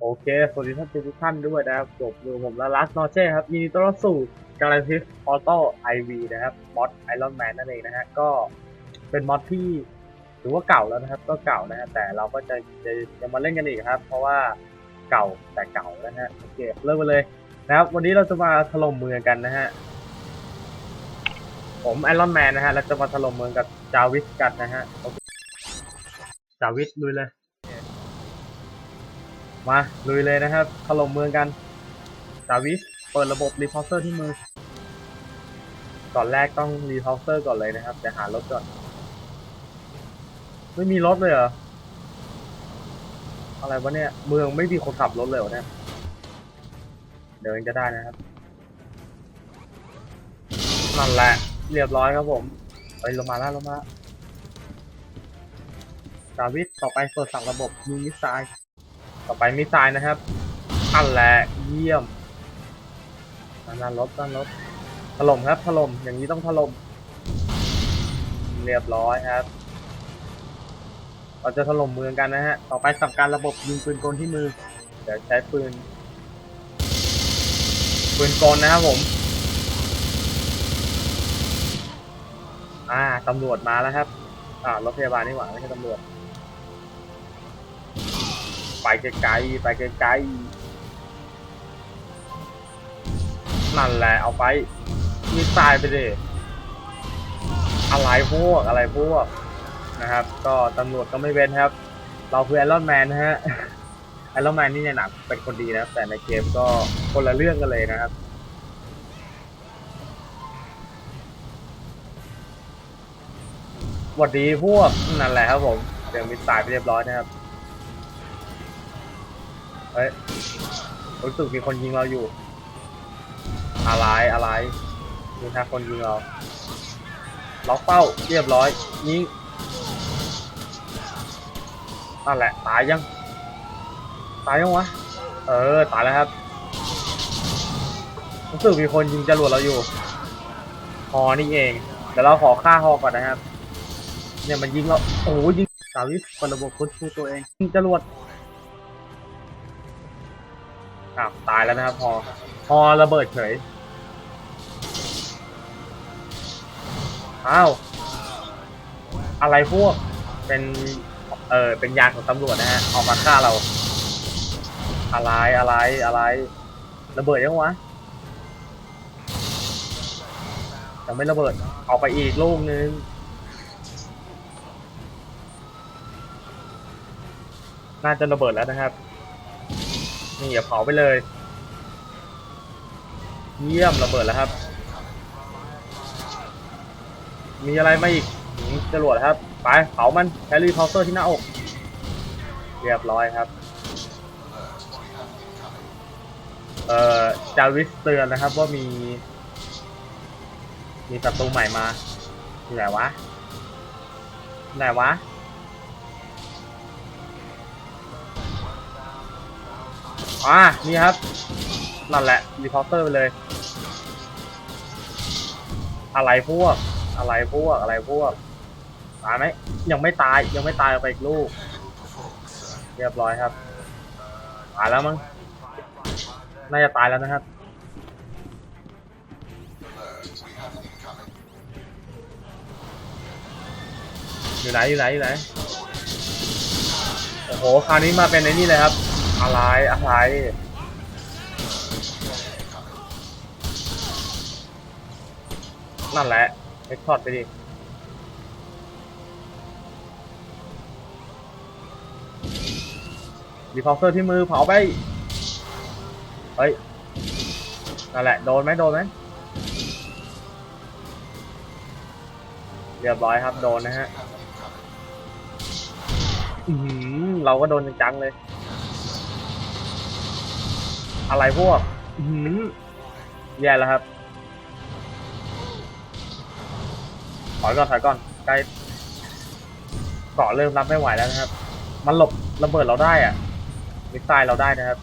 โอเค สวัสดีท่านทุกท่านด้วยนะครับจบดูผมและลัสนอเช่ครับยินดีต้อนรับสู่กาแล็กซิสออโต้ไอวีนะครับมอดไอรอนแมนนั่นเองนะฮะ ก็เป็นมอดที่ถือว่าเก่าแล้วนะครับ ก็เก่านะฮะ แต่เราก็จะจะจะมาเล่นกันอีกครับ เพราะว่าเก่าแต่เก่านะฮะ โอเค เริ่มไปเลยนะครับ วันนี้เราจะมาถล่มเมืองกันนะฮะ ผมไอรอนแมนนะฮะแล้วจะมาถล่มเมืองกับจาวิสกันนะฮะ จาวิสลุยเลย มาลุยเลยนะครับถล่มเมืองกันดาวิสเปิดระบบรีพอร์เตอร์ที่มือ ก่อนแรกต้องรีพอร์เตอร์ก่อนเลยนะครับแต่หารถก่อน ไม่มีรถเลยเหรอ อะไรวะเนี่ย เมืองไม่มีคนขับรถเลยเหรอเนี่ยเดินจะได้นะครับนั่นแหละ เรียบร้อยครับผมไปลงมาแล้วลงมาดาวิสต่อไปเปิดสั่งระบบยิงมิสไซล์ ต่อไปมิสไซล์นะครับอันแหละเยี่ยมด้านรถด้านรถถล่มครับถล่มอย่างนี้ต้องถล่มเรียบร้อยครับ เราจะถล่มเมืองกันนะฮะ ต่อไปสั่งการระบบยิงปืนกลที่มือ เดี๋ยวใช้ปืน ปืนกลนะครับผม อ่าตำรวจมาแล้วครับ อ่ารถพยาบาลนี่หว่าไม่ใช่ตำรวจ ไปไกลๆไปไกลๆนั่นแหละเอาไปมีตายไปดิอะไรพวกอะไรพวกนะครับ ก็ตำรวจก็ไม่เว้นครับ เราคือไอรอนแมนนะฮะไอรอนแมนนี่ในหนังเป็นคนดีนะแต่ในเกมก็คนละเรื่องกันเลยนะครับหวัดดีพวกนั่นแหละครับผมเดี๋ยวมีตายไปเรียบร้อยนะครับ เฮ้ยรู้สึกมีคนยิงเราอยู่ อะไรอะไรมีแค่คนยิงเราล็อกเป้าเรียบร้อยยิงนั่นแหละตายยัง ตายยังวะ เออตายแล้วครับรู้สึกมีคนยิงจรวดเราอยู่ฮอนี่เองเดี๋ยวเราขอฆ่าฮอก่อนนะครับ เนี่ยมันยิงเราโอ้โหยิงสาวิสเปิดระบบค้นฟูตัวเองยิงจรวด อ้าวตายแล้วนะครับพอ พอระเบิดเฉย อ้าว อะไรพวก เป็น เออเป็นยานของตำรวจนะฮะออกมาฆ่าเรา อะไรอะไรอะไร ระเบิดยังวะยังไม่ระเบิด ออกไปอีกลูกนึงน่าจะระเบิดแล้วนะครับ นี่อย่าเผาไปเลย เยี่ยมระเบิดแล้วครับ มีอะไรมาอีกจรวดครับ ไปเผามันแครีพาวเตอร์ที่หน้าอก เรียบร้อยครับ เอ่อจาวิสเตือนนะครับว่ามี มีศัตรูใหม่มาอยู่ไหนวะไหนวะ อ่านี่ครับ นั่นแหละรีพอร์เตอร์ไปเลย อะไรพวก อะไรพวก อะไรพวก ตายไหม ยังไม่ตาย ยังไม่ตายเอาไปอีกลูก เรียบร้อยครับ ตายแล้วมั้ง น่าจะตายแล้วนะครับ อยู่ไหน อยู่ไหน อยู่ไหน โอ้โห คราวนี้มาเป็นในนี่เลยครับ อะไรอะไรนั่นแหละเอ็กช็อตไปดิรีพอร์เตอร์ที่มือเผาไป เฮ้ย นั่นแหละ โดนไหมโดนไหมเรียบร้อยครับ โดนนะฮะอือเราก็โดนจังๆเลย อะไรพวกหือแย่แล้วครับถอยก่อนถอยก่อนใกล้เกาะเริ่มรับไม่ไหวแล้วนะครับ มันหลบระเบิดเราได้อะมิสไซล์เราได้นะครับ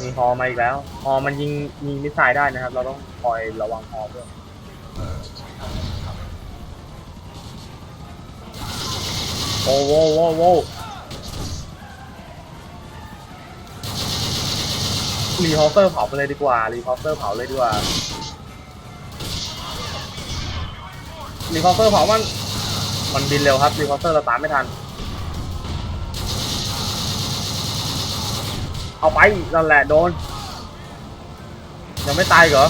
มีฮอมาอีกแล้วฮอมันยิงยิงมิสไซล์ได้นะครับ เราต้องคอยระวังฮอด้วยโอ้โหโว้โว้ รีฮอลเตอร์เผาไปเลยดีกว่ารีฮอลเตอร์เผาเลยดีกว่ารีฮอลเตอร์เผามัน มันบินเร็วครับรีฮอลเตอร์เราตามไม่ทัน เอาไปนั่นแหละโดน ยังไม่ตายเหรอ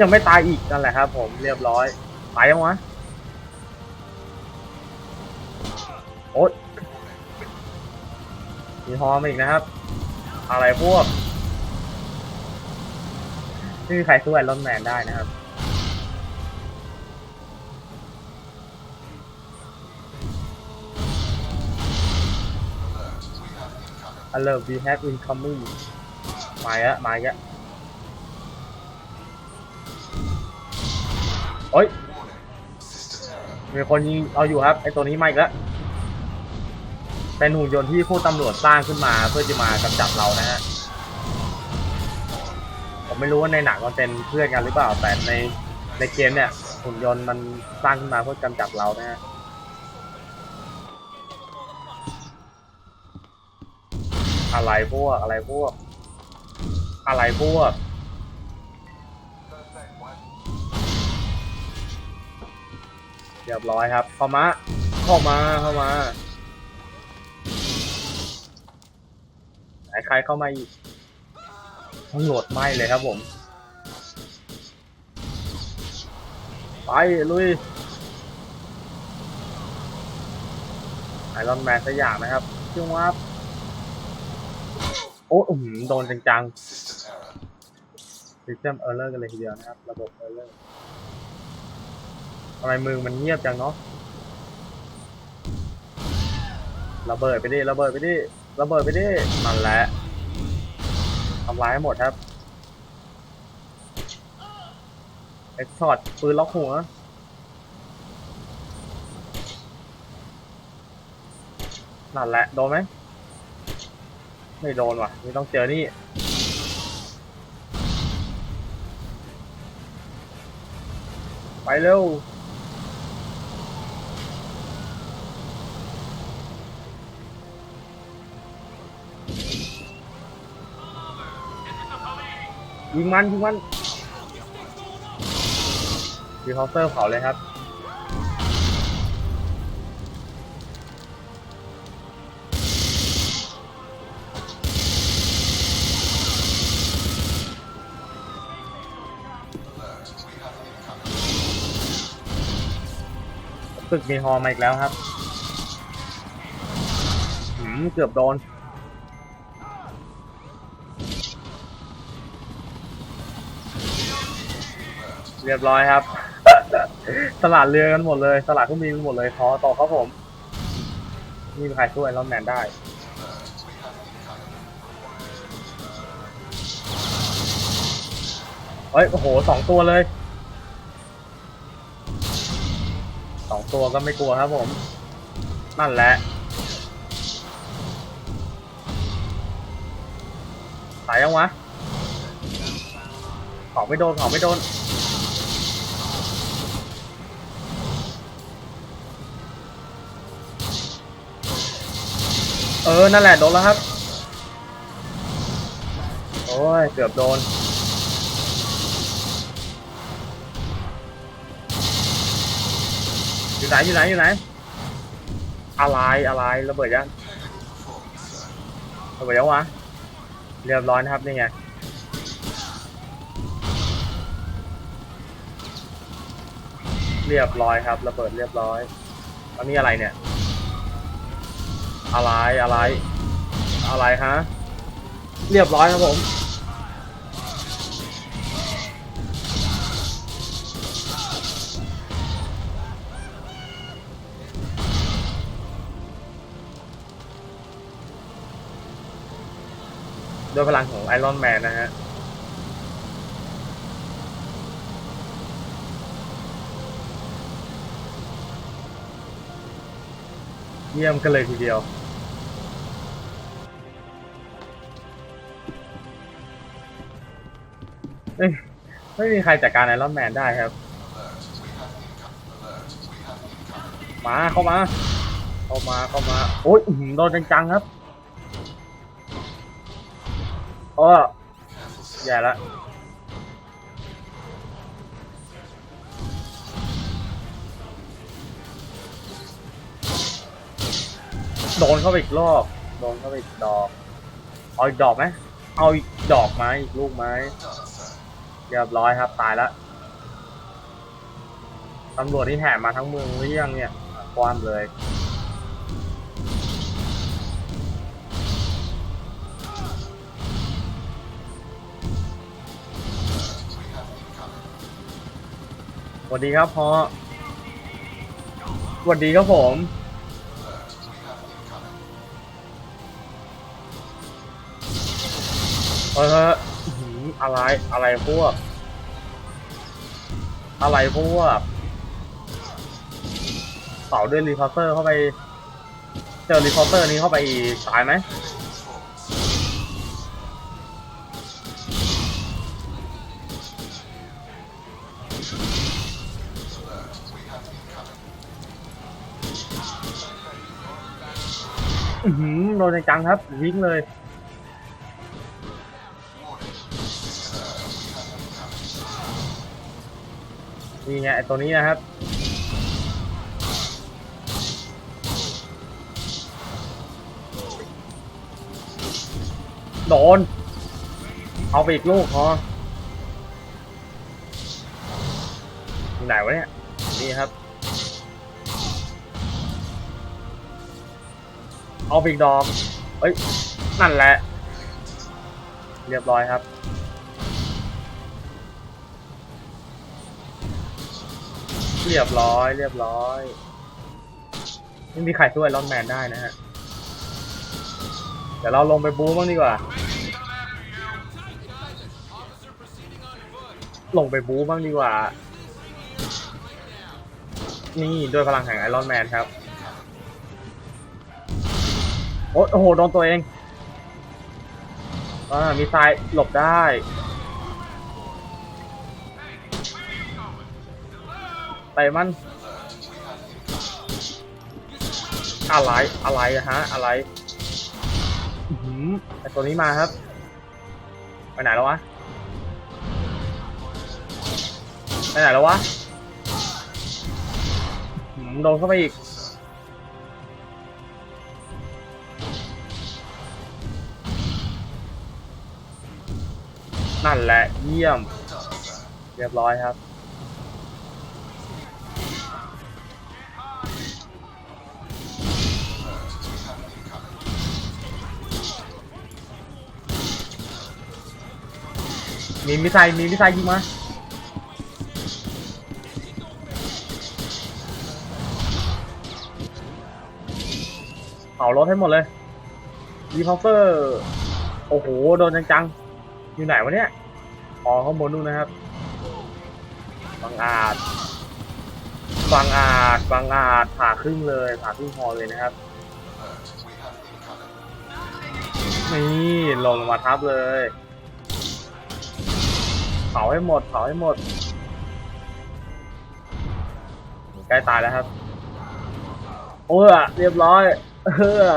ยังไม่ตายอีกนั่นแหละครับ ผมเรียบร้อยตายยังวะโอ๊ย มีฮอมอีกนะครับ อะไรพวกไม่มีใครสู้ไอรอนแมนได้นะครับ alert we have incoming มาแล้วมาแล้วโอ้ยมีคนยิงเอาอยู่ครับไอตัวนี้มาอีกแล้ว เป็นหุ่นยนต์ที่ผู้ตำรวจสร้างขึ้นมาเพื่อจะมากำจัดเรานะฮะ ผมไม่รู้ว่าในหนังมันเป็นเพื่อนกันหรือเปล่า แต่ในในเกมเนี่ยหุ่นยนต์มันสร้างขึ้นมาเพื่อกำจัดเรานะฮะอะไรพวกอะไรพวก อะไรพวกเรียบร้อยครับเข้ามาเข้ามาเข้ามา ใครเข้ามาอีกตำรวจไหม่เลยครับผม ไป ลุยไอรอนแมนสักอย่างนะครับจึงว่าโอ้อื้อหือโดนจังๆ System Error กันเลยทีเดียวนะครับ ระบบ Error ทำไมมือมันเงียบจังเนาะระเบิดไปดิระเบิดไปดิ ระเบิดไปดินั่นแหละทำลายให้หมดครับเอ็กช็อตปืนล็อกหัวนั่นแหละ โดนไหมไม่โดนว่ะนี่ต้องเจอนี่ไปเร็ว ยิงมันยิงมันดีคอเตอร์เผาเลยครับตึกมีฮอมาอีกแล้วครับหืมเกือบโดน เรียบร้อยครับ สลัดเรือกันหมดเลย สลัดเครื่องบินกันหมดเลยขอต่อครับผมนี่มีใครช่วยรอนแมนได้เฮ้ยโอ้โหสองตัวเลยสองตัวก็ไม่กลัวครับผม นั่นแหละตายยังวะเผาไม่โดนเผาไม่โดน เออ นั่นแหละ โดนแล้วครับ โอ้ย เกือบโดน อยู่ไหน อยู่ไหน อยู่ไหน อะไรอะไรระเบิดยังระเบิดยังวะ เรียบร้อยนะครับ นี่ไงเรียบร้อยครับ ระเบิดเรียบร้อยแล้วนี่อะไรเนี่ย อะไรอะไร อะไรฮะ เรียบร้อยครับผมด้วยพลังของไอรอนแมนนะฮะ เยี่ยมกันเลยทีเดียวไม่ไม่มีใครจัดการไอรอนแมนได้ครับ มาเข้ามา เข้ามาเข้ามา โอ้ยโดนจังๆครับโอ้แย่ล้ว โดนเข้าไปอีกรอบ โดนเข้าไปอีกดอก เอาอีกดอกไหมเอาอีกดอกไหมอีกลูกไหมเรียบร้อยครับตายแล้วตำรวจที่แห่มาทั้งเมืองหรือยังเนี่ยความเลยสวัสดีครับพ่อสวัสดีครับผม เอออื้ออะไรอะไรพวก อะไรพวกเป่าด้วยรีพอร์เตอร์เข้าไป เจอรีพอร์เตอร์นี้เข้าไปอีกตายไหมอือหือโดนจังครับวิ่งเลย นี่ไงไอ้ตัวนี้นะครับ โดน เอาไปอีกลูกพออยู่ไหนวะเนี่ย นี่ครับ เอาไปอีกดอกเอ้ย นั่นแหละ เรียบร้อยครับ เรียบร้อย เรียบร้อย ไม่มีใครช่วยลอนแมนได้นะฮะ เดี๋ยวเราลงไปบู๊บ้างดีกว่า ลงไปบู๊บ้างดีกว่า นี่ด้วยพลังแห่งไอรอนแมนครับ โอ้โห โดนตัวเองอ่ามีทรายหลบได้ ไปมัน อะไร อะไรอะฮะ อะไรอื้อหือไอตัวนี้มาครับ ไปไหนแล้ววะ ไปไหนแล้ววะโดนเข้าไปอีก นั่นแหละเยี่ยม เรียบร้อยครับ มีมิสไซล์มีมิสไซล์ยิงมาเผารถให้หมดเลยดีพาวเฟอร์ โอ้โห โดนจังๆ อยู่ไหนวะเนี่ยอ๋อข้างบนนู่นนะครับบางอาจบางอาจบางอาจผ่าครึ่งเลยผ่าครึ่งพอเลยนะครับนี่ลงมาทับเลยาให้หมดเผาให้หมดใกล้ตายแล้วครับ โอ้เรียบร้อย เออ